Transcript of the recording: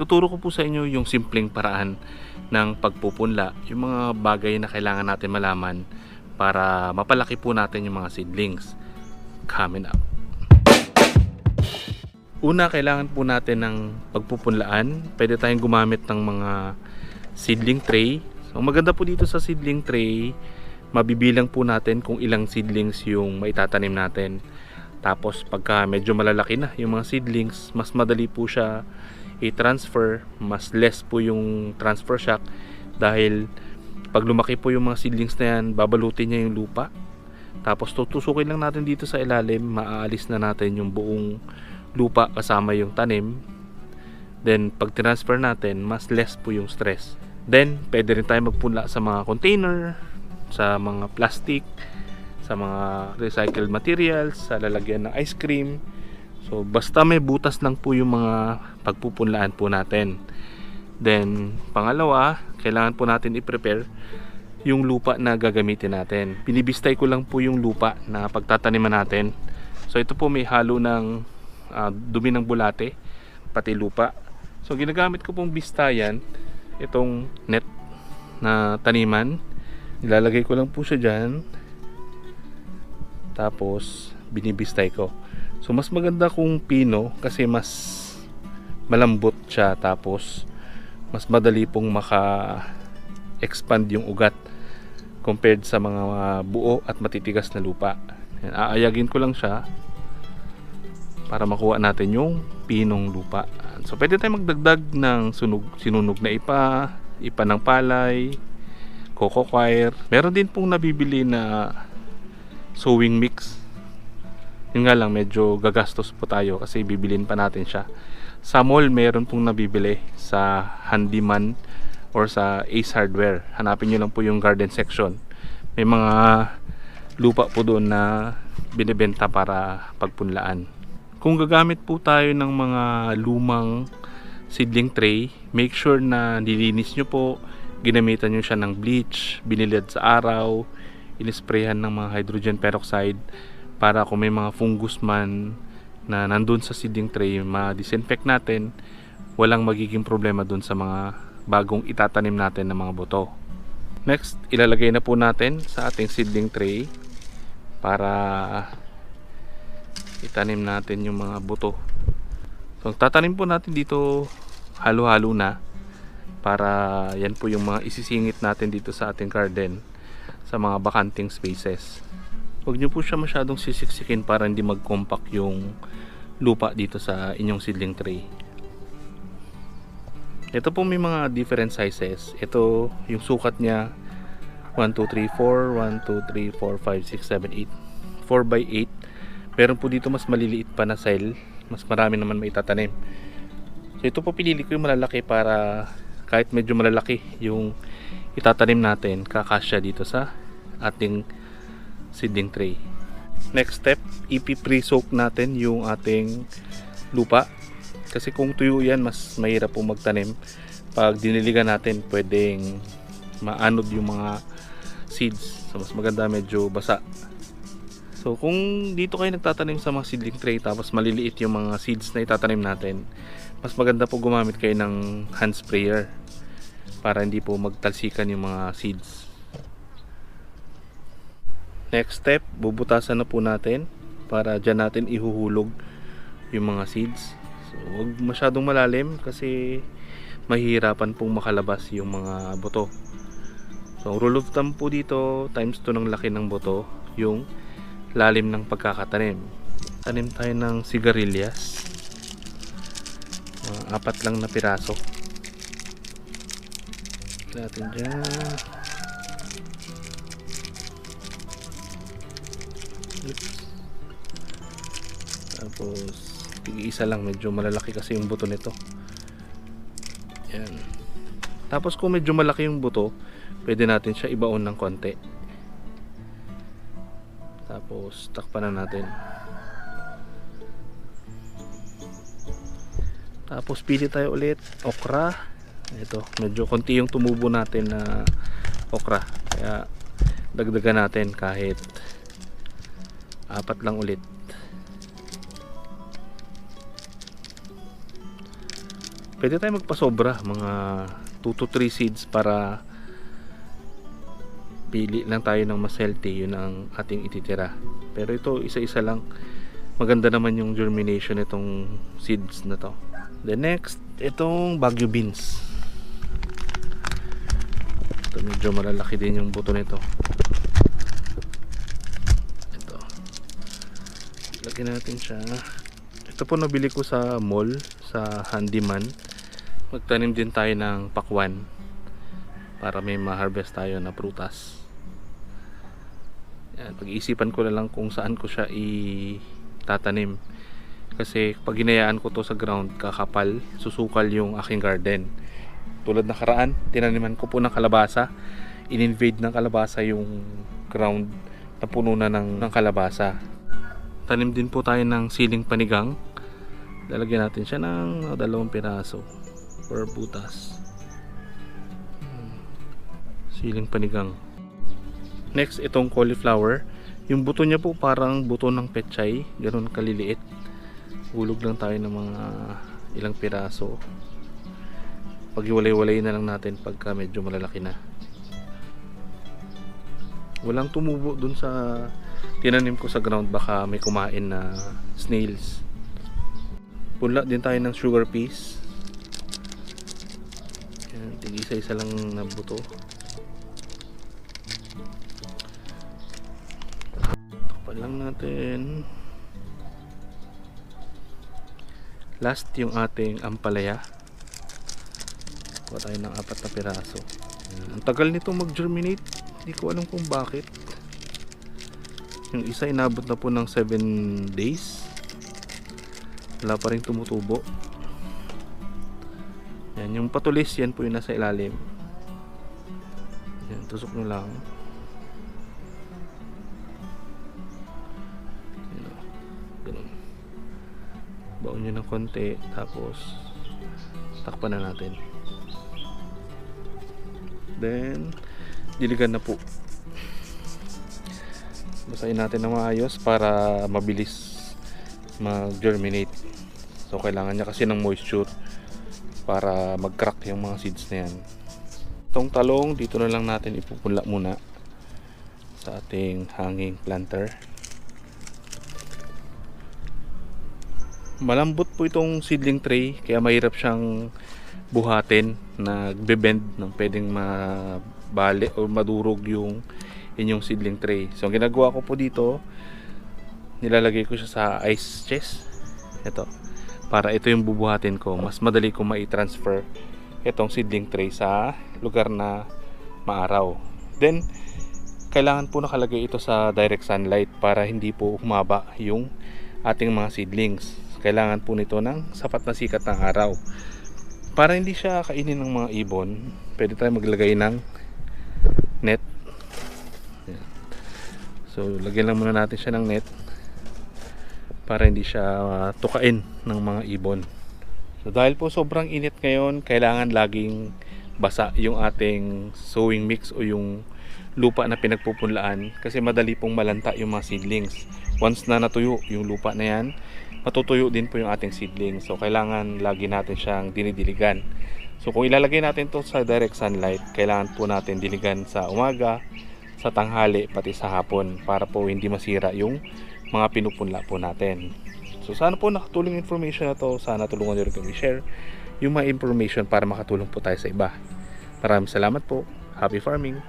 Tuturo ko po sa inyo yung simpleng paraan ng pagpupunla, yung mga bagay na kailangan natin malaman para mapalaki po natin yung mga seedlings. Coming up. Una, kailangan po natin ng pagpupunlaan. Pwede tayong gumamit ng mga seedling tray. So, maganda po dito sa seedling tray, mabibilang po natin kung ilang seedlings yung maitatanim natin. Tapos pagka medyo malalaki na yung mga seedlings, mas madali po siya i-transfer, mas less po yung transfer shock dahil pag lumaki po yung mga seedlings na yan, babalutin niya yung lupa. Tapos tutusukin lang natin dito sa ilalim, maaalis na natin yung buong lupa kasama yung tanim. Then pag transfer natin, mas less po yung stress. Then pwede rin tayo magpunla sa mga container, sa mga plastic, sa mga recycled materials, sa lalagyan ng ice cream. So basta may butas lang po yung mga pagpupunlaan po natin. Then pangalawa, kailangan po natin i-prepare yung lupa na gagamitin natin. Binibistay ko lang po yung lupa na pagtataniman natin. So ito po may halo ng ah, dumi ng bulate, pati lupa. So ginagamit ko pong bistayan, itong net na taniman. Nilalagay ko lang po siya dyan. Tapos binibistay ko. So mas maganda kung pino kasi mas malambot siya tapos mas madali pong maka expand yung ugat compared sa mga buo at matitigas na lupa. Yan, aayagin ko lang siya para makuha natin yung pinong lupa. So pwede tayong magdagdag ng sunog, sinunog na ipa, ipa ng palay, coco coir. Meron din pong nabibili na sowing mix. Yun nga lang, medyo gagastos po tayo kasi bibilin pa natin siya. Sa mall, meron pong nabibili sa handyman or sa Ace Hardware. Hanapin nyo lang po yung garden section. May mga lupa po doon na binibenta para pagpunlaan. Kung gagamit po tayo ng mga lumang seedling tray, make sure na nilinis nyo po, ginamitan nyo siya ng bleach, binilad sa araw, inisprayhan ng mga hydrogen peroxide para kung may mga fungus man na nandun sa seedling tray, ma-disinfect natin, walang magiging problema dun sa mga bagong itatanim natin ng mga buto. Next, ilalagay na po natin sa ating seedling tray para itanim natin yung mga buto. So, tatanim po natin dito halo-halo na para yan po yung mga isisingit natin dito sa ating garden sa mga bakanting spaces. Huwag nyo po siya masyadong sisiksikin para hindi mag-compact yung lupa dito sa inyong seedling tray. Ito po may mga different sizes. Ito yung sukat niya 1, 2, 3, 4 1, 2, 3, 4, 5, 6, 7, 8 4 by 8 Meron po dito mas maliliit pa na cell Mas marami naman maitatanim So ito po pinili ko yung malalaki para kahit medyo malalaki yung itatanim natin kakasya dito sa ating seedling tray. Next step ipi-pre-soak natin yung ating lupa. Kasi kung tuyo yan mas mahirap po magtanim. Pag diniligan natin pwedeng maanod yung mga seeds. So mas maganda medyo basa. So kung dito kayo nagtatanim sa mga seedling tray tapos maliliit yung mga seeds na itatanim natin mas maganda po gumamit kayo ng hand sprayer para hindi po magtalsikan yung mga seeds next step bubutasan na po natin para dyan natin ihuhulog yung mga seeds. So huwag masyadong malalim kasi mahihirapan pong makalabas yung mga buto so ang rule of thumb po dito times 2 ng laki ng buto yung lalim ng pagkakatanim. Tanim tayo ng sigarilyas. Mga apat lang na piraso. Natin dyan tapos tig-isa lang medyo malalaki kasi yung buto nito. Yan. Tapos kung medyo malaki yung buto pwede natin siya ibaon ng konti. Tapos takpan na natin. Tapos pili tayo ulit. Okra. Ito medyo konti yung tumubo natin na okra. Kaya dagdagan natin kahit apat lang ulit Pwede tayo magpasobra, mga 2 to 3 seeds para pili lang tayo ng mas healthy, yun ang ating ititira. Pero ito, isa-isa lang. Maganda naman yung germination nitong seeds na to. The next, itong Baguio beans. Ito medyo malalaki din yung buto nito. Ito. Lagyan natin siya. Ito po nabili ko sa mall, sa handyman. Magtanim din tayo ng pakwan para may ma-harvest tayo na prutas. Yan, pag-iisipan ko na lang kung saan ko siya itatanim. Kasi pag ginayaan ko to sa ground, kakapal, susukal yung aking garden. Tulad na karaan, tinaniman ko po ng kalabasa. In-invade ng kalabasa yung ground na puno na ng, ng kalabasa. Tanim din po tayo ng siling panigang. Lalagyan natin siya ng dalawang piraso per butas. Hmm. Siling panigang. Next, itong cauliflower. Yung buto niya po parang buto ng pechay. Ganun kaliliit. Hulog lang tayo ng mga ilang piraso. Paghiwalay-walay na lang natin pagka medyo malalaki na. Walang tumubo dun sa tinanim ko sa ground. Baka may kumain na snails. Punla din tayo ng sugar peas. Yan, tig-isa-isa lang na buto. Takpan lang natin. Last yung ating ampalaya. Kuha tayo ng apat na piraso. Ang tagal nito mag-germinate. Hindi ko alam kung bakit. Yung isa inabot na po ng 7 days. Wala pa rin tumutubo. Yan, yung patulis yan po yung nasa ilalim. Yan, tusok nyo lang. Yan o. Ganun. Baon nyo ng konti. Tapos, takpan na natin. Then, diligan na po. Basahin natin ng maayos para mabilis mag-germinate. So, kailangan niya kasi ng moisture para mag-crack yung mga seeds na yan. Itong talong, dito na lang natin ipupunla muna sa ating hanging planter. Malambot po itong seedling tray, kaya mahirap siyang buhatin na bend ng pwedeng mabali o madurog yung inyong seedling tray. So, ang ginagawa ko po dito, nilalagay ko siya sa ice chest. Ito. Para ito yung bubuhatin ko. Mas madali ko mai-transfer itong seedling tray sa lugar na maaraw. Then, kailangan po nakalagay ito sa direct sunlight para hindi po humaba yung ating mga seedlings. Kailangan po nito ng sapat na sikat ng araw. Para hindi siya kainin ng mga ibon, pwede tayo maglagay ng net. So, lagyan lang muna natin siya ng net para hindi siya uh, tukain ng mga ibon. So dahil po sobrang init ngayon, kailangan laging basa yung ating sowing mix o yung lupa na pinagpupunlaan kasi madali pong malanta yung mga seedlings. Once na natuyo yung lupa na yan, matutuyo din po yung ating seedlings. So kailangan lagi natin siyang dinidiligan. So kung ilalagay natin to sa direct sunlight, kailangan po natin diligan sa umaga, sa tanghali, pati sa hapon para po hindi masira yung mga pinupunla po natin. So sana po nakatulong information na to. Sana tulungan nyo rin kami share yung mga information para makatulong po tayo sa iba. Maraming salamat po. Happy farming!